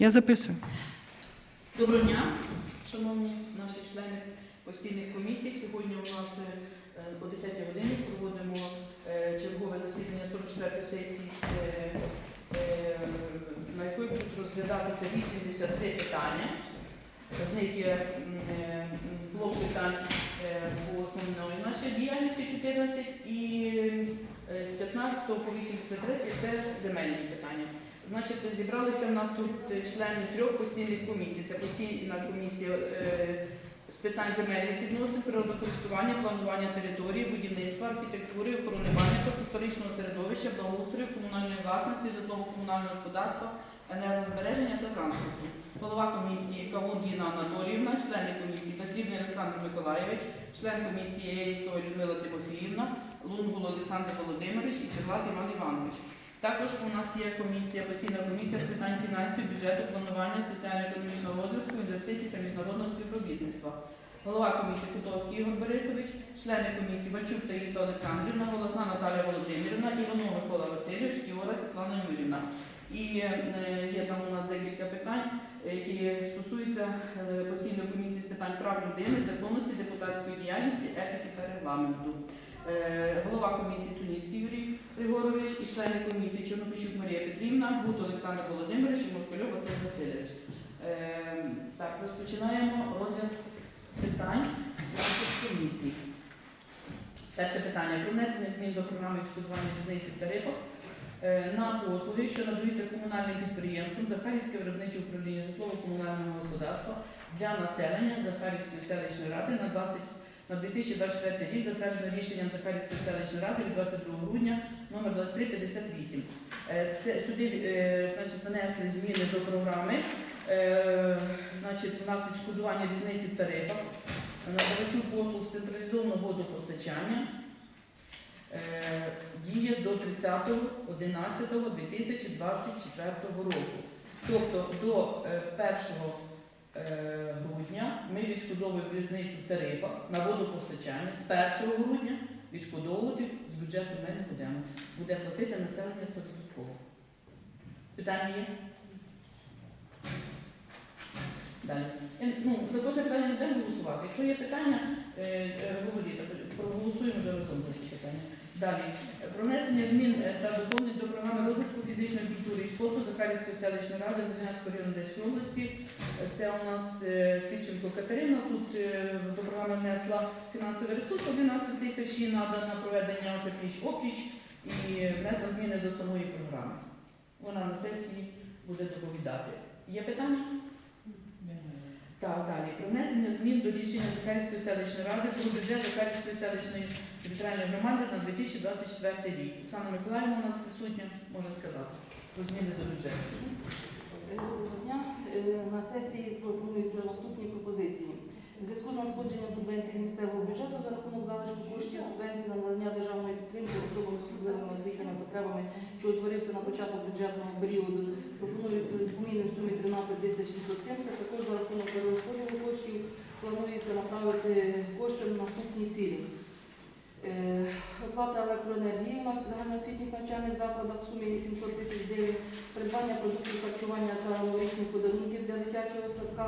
Я записую. Доброго дня, шановні наші члени постійних комісій. Сьогодні у нас е, о 10 годині проводимо е, чергове засідання 44 сесії, е, на якої будуть розглядатися 83 питання. З них є блок питань по основної нашій діяльності 14 і з 15 по 83 це земельні питання. Значить, зібралися в нас тут члени трьох постійних комісій. Це постійна комісія е, з питань земельних відносин, природокористування, планування території, будівництва, архітектури, охорони пам'яток, історичного середовища, благоустрою, комунальної власності, житлово-комунального господарства, енергозбереження та транспорту. Голова комісії Кавун Анатоліївна, члени комісії Безслівний Олександр Миколайович, член комісії Єнікова Людмила Тимофіївна, Лунгул Олександр Володимирович і Черлат Іван Іванович. Також у нас є комісія, постійна комісія з питань фінансів, бюджету, планування, соціально-економічного розвитку, інвестицій та міжнародного співробітництва. Голова комісії Кутовський Ігор Борисович, члени комісії Вальчук Таїса Олександрівна, Голосна Наталія Володимирівна, Іванов Микола Васильович, Кіора Світлана Юрівна. І е, є там у нас декілька питань, е, які стосуються е, постійної комісії з питань прав людини, законності, депутатської діяльності, етики та регламенту. Е, Голова комісії Цуніцький Юрій Григорович і члени комісії Чорнопищук Марія Петрівна, Гут Олександр Володимирович і Москальов Василь Васильович. Е, Так, розпочинаємо розгляд питань наших комісій. Перше питання про внесення змін до програми відшкодування різниці в тарифах е, на послуги, що надаються комунальним підприємствам Захарівське виробниче управління житлово-комунального господарства для населення Захарівської селищної ради на 20 на 2024 рік затверджено рішенням Захарівської селищної ради від 22 грудня номер 2358. Е, Це сюди е, значить, внесли зміни до програми. Е, Значить, у нас відшкодування різниці в тарифах, надавачу послуг з централізованого водопостачання діє до 30.11.2024 року. Тобто до е, 1 е, грудня ми відшкодовуємо різницю в тарифах на водопостачання. З 1 грудня відшкодовувати з бюджету ми не будемо. Буде платити населення 100%. Питання є? Далі. Е, Ну, за кожне питання будемо голосувати. Якщо є питання, е, е, говоріть, проголосуємо вже разом за ці питання. Далі. Про внесення змін е, та доповнень до програми розвитку фізичної культури і спорту Захарівської селищної ради Волинянської району Одеської області. Е, Це у нас е, Слідченко Катерина. Тут до програми внесла фінансовий ресурс 11 тисяч їй надо на проведення оце пліч опліч і внесла зміни до самої програми. Вона на сесії буде доповідати. Є питання? Так, далі. Про внесення змін до рішення Захарівської селищної ради про бюджет Захарівської селищної територіальної громади на 2024 рік. Оксана Миколаївна у нас присутня, може сказати про зміни до бюджету. Доброго дня. Е, На сесії пропонуються наступні пропозиції. У зв'язку з надходженням субвенцій з місцевого бюджету за рахунок залишку коштів субвенції на надання державної підтримки особам з освітніми потребами, що утворився на початку бюджетного періоду, пропонуються зміни в сумі 13 тисяч 670. Також за рахунок перерозподілу коштів планується направити кошти на наступні цілі. Е, Оплата електроенергії на загальноосвітніх навчальних закладах в сумі 700 тисяч гривень, придбання продуктів харчування та новорічних подарунків для дитячого садка,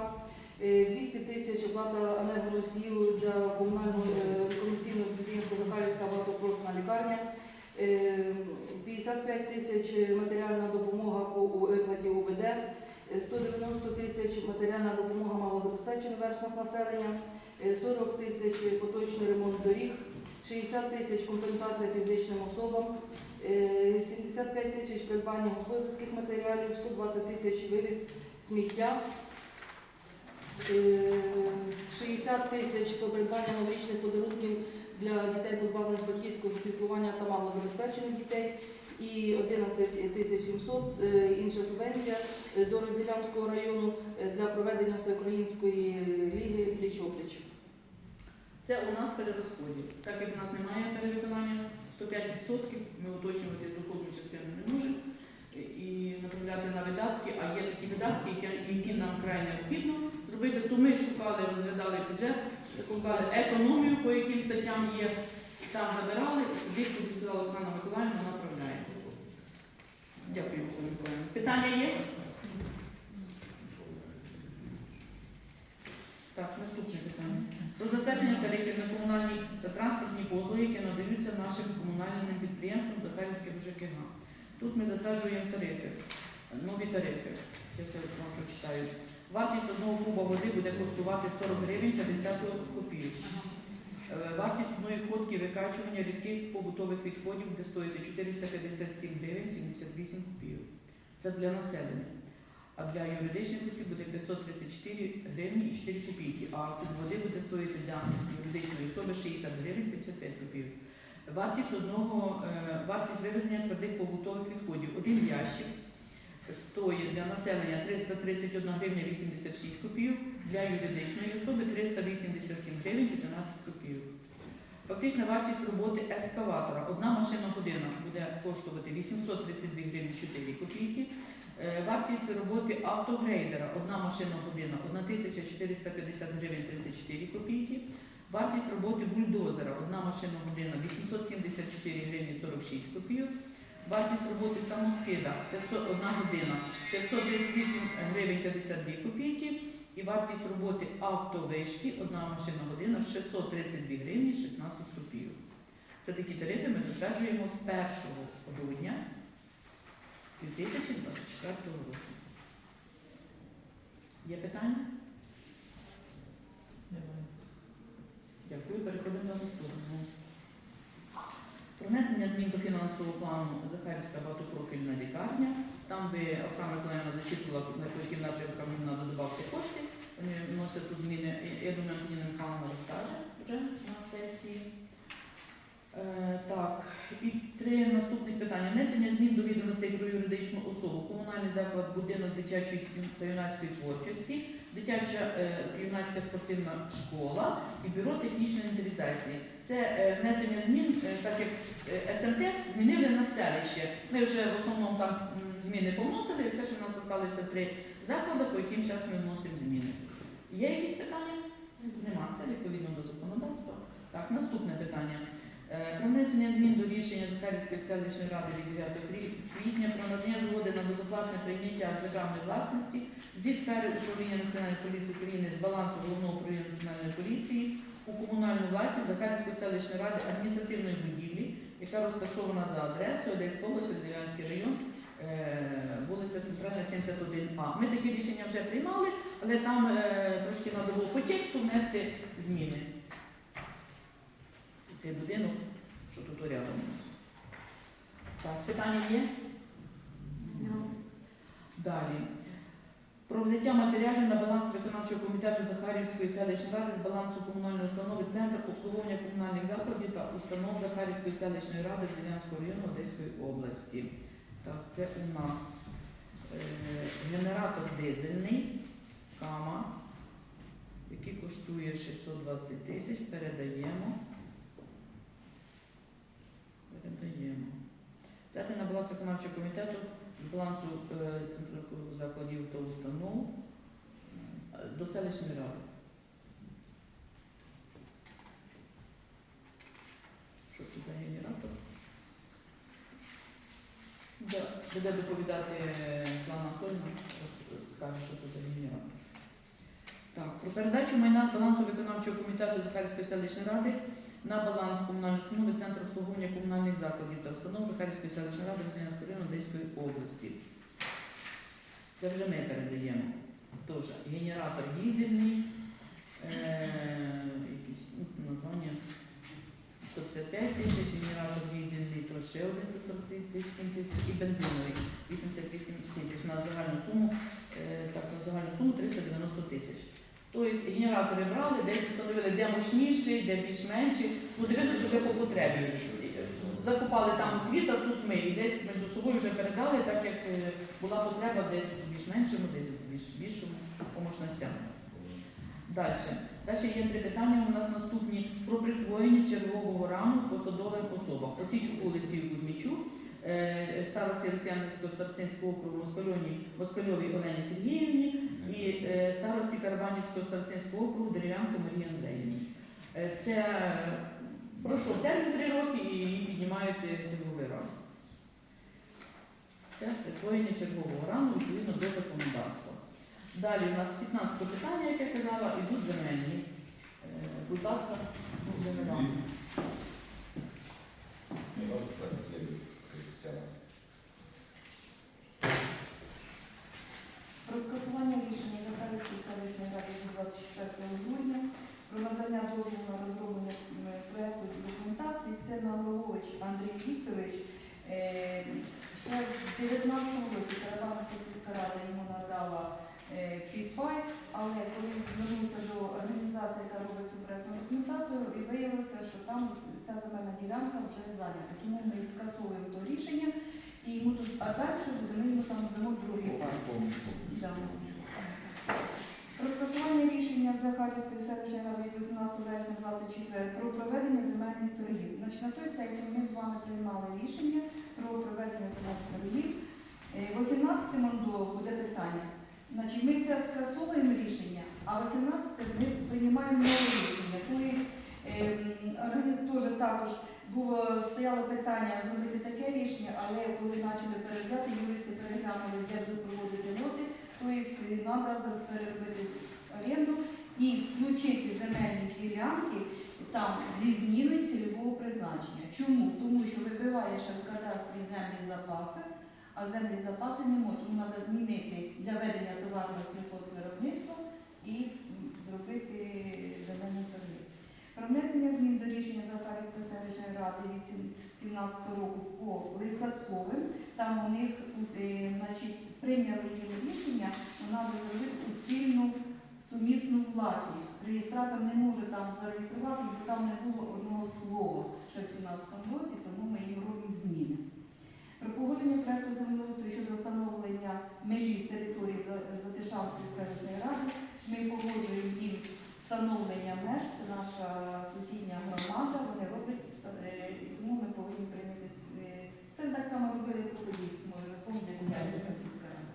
Е, 200 тисяч оплата енергоносію для комунального е, комерційного підприємства Захарівська багатопрофільна лікарня, Е, 55 тисяч матеріальна допомога по виплаті УБД, е, 190 тисяч матеріальна допомога малозабезпеченим верствам населення, е, 40 тисяч поточний ремонт доріг, 60 тисяч компенсація фізичним особам, е, 75 тисяч придбання господарських матеріалів, 120 тисяч вивіз сміття, е, 60 тисяч по придбання новорічних подарунків для дітей позбавлених батьківського піклування та малозабезпечених дітей. І 11 тисяч 700 е, інша субвенція е, до Розділянського району е, для проведення всеукраїнської ліги пліч-опліч. Це у нас перерозподіл. Так як у нас немає перевиконання 105%, ми уточнювати доходну частину не можемо і направляти на видатки, а є такі видатки, які, нам край необхідно зробити, то ми шукали, розглядали бюджет, шукали економію, по яким статтям є, там забирали, відповідь сказала Олександра Миколаївна, направляє. Дякую, Оксана Миколаївна. Питання є? Так, наступне питання. Про затвердження тарифів на комунальні та транспортні послуги, які надаються нашим комунальним підприємствам Захарівське ЖКГ. Тут ми затверджуємо тарифи, нові тарифи. Я все вам прочитаю. Вартість одного куба води буде коштувати 40 гривень 50 копійок. Е, Вартість одної ходки викачування рідких побутових відходів буде стоїти 457 гривень 78 копійок. Це для населення. А для юридичних осіб буде 534 гривні і 4 копійки. А куб води буде стоїти для юридичної особи 60 гривень 75 копійок. Вартість одного е, вартість вивезення твердих побутових відходів. Один ящик стоїть для населення 331 гривня 86 копійок, для юридичної особи 387 гривень 14 копійок. Фактична вартість роботи ескаватора. Одна машина година буде коштувати 832 гривні 4 копійки. Е, Вартість роботи автогрейдера. Одна машина година 1450 гривень 34 копійки. Вартість роботи бульдозера. Одна машина година 874 гривні 46 копійок. Вартість роботи самоскида 501 година 538 гривень 52 копійки. І вартість роботи автовишки, одна машина година 632 гривні 16 копійок. Це такі тарифи ми затверджуємо з 1 грудня 2024 року. Є питання? Немає. Дякую. Переходимо до наступного. Внесення змін до фінансового плану Захарівська багатопрофільна лікарня. Там би Оксана Миколаївна зачитувала, на яким напрямкам треба додати кошти. Вони вносять тут зміни. Я думаю, Антоніна Михайловна розкаже вже на сесії. Е, так, і три наступних питання. Внесення змін до відомостей про юридичну особу, комунальний заклад, будинок дитячої та юнацької творчості, дитяча е, юнацька спортивна школа і бюро технічної інвентаризації. Це е, внесення змін, е, так як з е, змінили на селище. Ми вже в основному там зміни поносили. Це ще в нас залишилися три заклади, по яким час ми вносимо зміни. Є якісь питання? Нема. Це відповідно до законодавства. Так, наступне питання. Про внесення змін до рішення Захарівської селищної ради від 9 кві- квітня про надання згоди на безоплатне прийняття державної власності зі сфери управління Національної поліції України з балансу головного управління Національної поліції у комунальну власність Захарівської селищної ради адміністративної будівлі, яка розташована за адресою Одеська область, Радивянський район, е, вулиця Центральна, 71А. Ми такі рішення вже приймали, але там е, трошки треба було по тексту внести зміни. Цей будинок, що тут рядом у нас. Так, питання є? Далі. Про взяття матеріалів на баланс виконавчого комітету Захарівської селищної ради з балансу комунальної установи Центр обслуговування комунальних закладів та установ Захарівської селищної ради Зеленського району Одеської області. Так, це у нас е, генератор дизельний, кама, який коштує 620 тисяч. Передаємо. Взяти на баланс виконавчого комітету з балансу е, центру закладів та установ е, до селищної ради. Що це за генератор? Буде доповідати е, Світлана Анатольовна, скаже, що це за генератор. Так, про передачу майна з балансу виконавчого комітету Захарської селищної ради на баланс комунальної установи Центр обслуговування комунальних закладів та установ Захарівської селищної ради Українського району Одеської області. Це вже ми передаємо. Тож, генератор дізельний, е, якісь ну, названня 155 тисяч, генератор дізельний, то ще один 147 тисяч і бензиновий 88 тисяч на загальну суму, е, так, на загальну суму 390 тисяч. Тобто генератори брали, десь встановили, де мощніший, де більш менший. Ну, дивилися вже по потребі. Закупали там освіта, тут ми і десь між собою вже передали, так як е, була потреба десь в більш меншому, десь більш більшому по мощностям. Далі. Далі є три питання у нас наступні про присвоєння чергового раму посадовим особам. Осічук Олексію Кузьмічу, е, старості Росіянського старостинського округу Москальовій Олені Сергіївні і е, старості Карабанівського старостинського округу Дерев'янко Марії Андріївні. Е, Це пройшов термін три роки і її піднімають е, черговий ранг. Це присвоєння чергового рангу відповідно до законодавства. Далі у нас 15 питання, як я казала, ідуть земельні. Будь ласка, Володимир Іванович. Про скасування рішення Захарівської селищної ради від 24 грудня про надання дозволу на розроблення м, проекту документації. Це Налогович Андрій Вікторович. Е, Ще в 19 році Карабанська сільська рада йому надала е, підпай, але коли він звернувся до організації, яка робить цю проектну документацію, і виявилося, що там ця земельна ділянка вже зайнята. Тому ми скасовуємо то рішення і йому тут, а далі буде, ми йому там дамо другий пай. Да. Про скасування рішення Захарівської селищної ради 18 вересня 24 про проведення земельних торгів. Значить, на той сесії ми з вами приймали рішення про проведення земельних торгів. Е, 18 мандо буде питання. Значить, ми це скасовуємо рішення, а 18 ми приймаємо нове рішення. Також було стояло питання зробити таке рішення, але коли почали переглядати, юристи переглянули, де будуть проводити лоти, тобто треба переробити оренду і включити земельні ділянки там зі зміною цільового призначення. Чому? Тому що вибиває ще в кадастрі землі запаси, а землі запаси не можуть. Тому треба змінити для ведення товарного сільхозвиробництва і зробити земельні торги. Про внесення змін до рішення Захарівської селищної ради від 17 року по Лисадковим, там у них е, значить, прийняли рішення, вона зробити у спільну сумісну власність. Реєстратор не може там зареєструвати, бо там не було одного слова ще в 17 році, тому ми їм робимо зміни. Про погодження проекту землеустрою щодо встановлення межі території За- Затишанської селищної ради ми погоджуємо їм встановлення меж, це наша сусідня громада, вони роблять, е, і тому ми повинні прийняти. е, Це так само робили по Подільську, може, ви пам'ятаєте, Куяльницька сільська рада.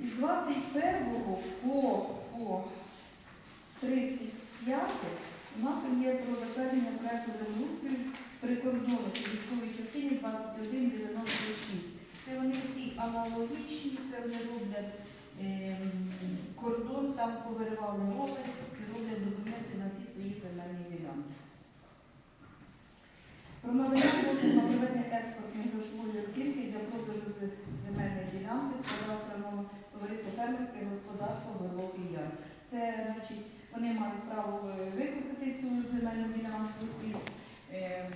Із 21 по, по 35 у нас є про затвердження проекту землеустрою прикордонних військовій частині 2196. Це вони всі аналогічні, це вони роблять ем, кордон, там повиривали роблять документи на всі свої земельні ділянки. Про надання дозволу на проведення експортної грошової оцінки для продажу земельної ділянки з кадастрового товариства фермерське господарство Глибокий Яр. Це значить, вони мають право е, викупити цю земельну ділянку із ем,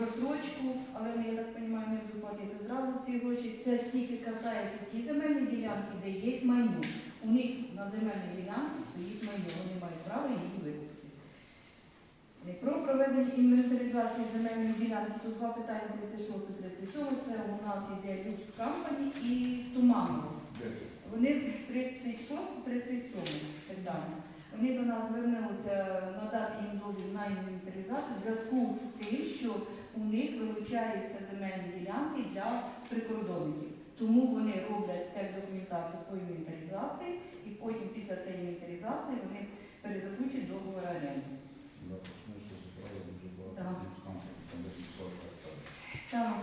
розсрочку, але вони, я так розумію, не будуть платити зразу ці гроші. Це тільки касається ті земельні ділянки, де є майно. У них на земельній ділянці стоїть майно, вони мають право її викупити. Про проведення інвентаризації земельної ділянки, тут два питання 36-37, це у нас йде Люкс Кампані і Туманово. Вони з 36, 37 так далі. Вони до нас звернулися надати їм дозвіл на інвентаризацію в зв'язку з тим, що у них вилучаються земельні ділянки для прикордонників. Тому вони роблять тех документацію по інвентаризації і потім після цієї інвентаризації вони перезаключать договор оренди. Так.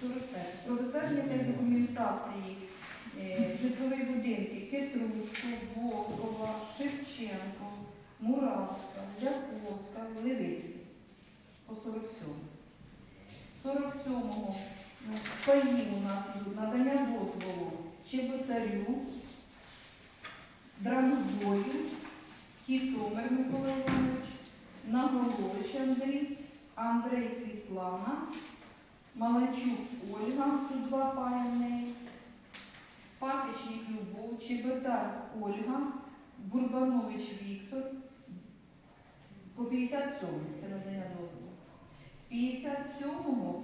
41. Про затвердження документації е, житлові будинки Петрушко, Волкова, Шевченко, Муравська, Ляковська, Левицький. По 47. 47-го значить, паї у нас йдуть надання дозволу Чеботарю, Дранбою, Кітомер Микола Іванович, Наголович Андрій, Андрей Світлана, Малачук Ольга, тут два пая Пасічник Любов, Чеботар Ольга, Бурбанович Віктор, по 57 це надання дозволу. З 57-го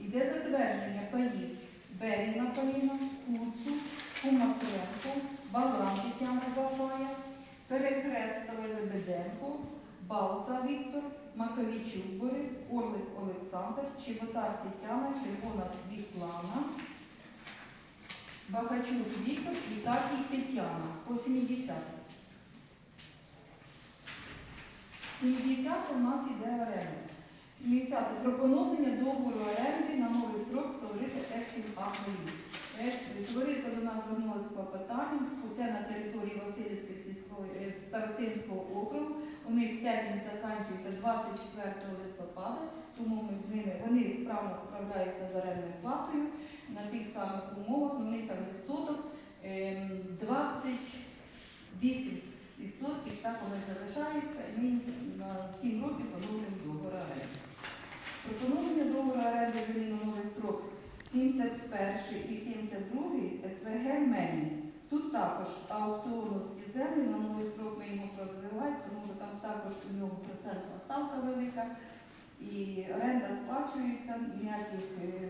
йде затвердження паїв Беріна Поліна, Куцу, Кумакренко, Балан Тетяна Бабая, Перекрестовий Лебеденко, Балта Віктор, Маковійчук Борис, Орлик Олександр, Чеботар Тетяна, Червона Світлана, Бахачук Віктор і Такій Тетяна по 70. 70 у нас йде оренда. 70 про поновлення договору оренди на новий строк створити Ексім Ахмелі. Товариство до нас звернулося з клопотанням, це на території Васильівської сільської е, старостинського округу. У них термін закінчується 24 листопада, тому ми з ними вони справно справляються з орендною платою на тих самих умовах. У них там відсоток ем, 28 відсотків, так воно залишається, і ми на 7 років поновлюємо договор оренди. Пропонування договору оренди землі на новий строк 71 і 72 СВГ Мені. Тут також аукціоновські землі на новий строк ми його продвигаємо, тому що там також у нього процентна ставка велика і оренда сплачується, ніяких е,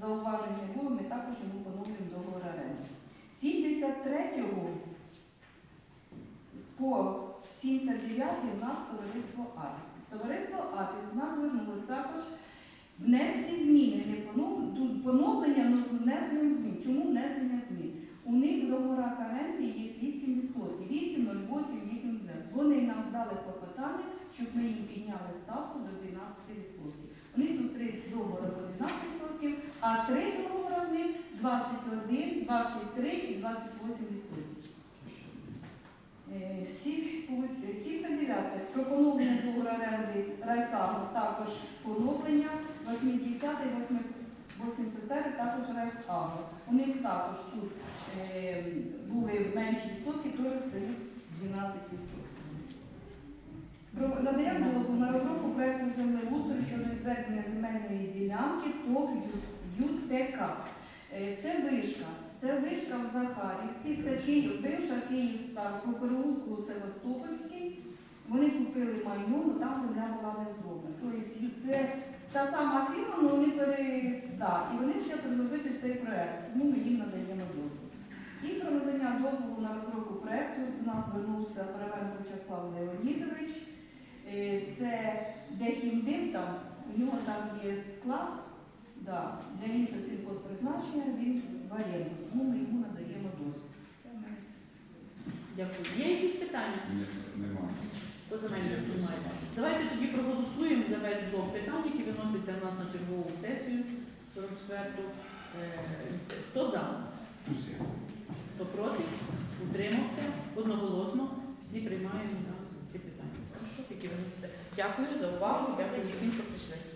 зауважень не було, ми також йому поновлюємо договор оренди. 73-го по 79 у нас товариство АПІС. Товариство АПІС у нас звернулося також внести зміни, не поновлення, але з внесенням змін. Чому внесення змін? У них в договорах оренди є 8%, 8, 0,8, 8, Вони нам дали клопотання, щоб ми їм підняли ставку до 12%. У них тут три договори по 12%, а три договори в них 21, 23 і 28%. Е, сі- пу- е, 79. Про поновлення договору оренди Райсагу також поновлення 80 і 81 також Райсагу. У них також тут е, були менші відсотки, теж стають 12%. Про надання дозволу на розробку проекту землеустрою щодо відведення земельної ділянки ТОК ЮТК. Е, Це вишка. Це вишка в Захарівці, це Київ, бивша Київстар по переулку Севастопольський. Вони купили майно, але там земля була не зроблена. Тобто це та сама фірма, але вони пере... да, і вони хочуть розробити цей проект, тому ми їм надаємо дозвіл. І про надання дозволу на розробку проекту до нас звернувся Перевенко Вячеслав Леонідович. Е, Це де хімдим там, у нього там є склад, да, для іншого сільхозпризначення він в тому ми йому надаємо ми Дякую. Є якісь питання? Ні, Нема. По земельній немає. Давайте тоді проголосуємо за весь блок питань, які виносяться в нас на чергову сесію 44-ту. Е, Хто за? Усі. Хто проти? Утримався? Одноголосно. Всі приймаємо ці питання. Дякую за увагу. Дякую всім, що прийшли.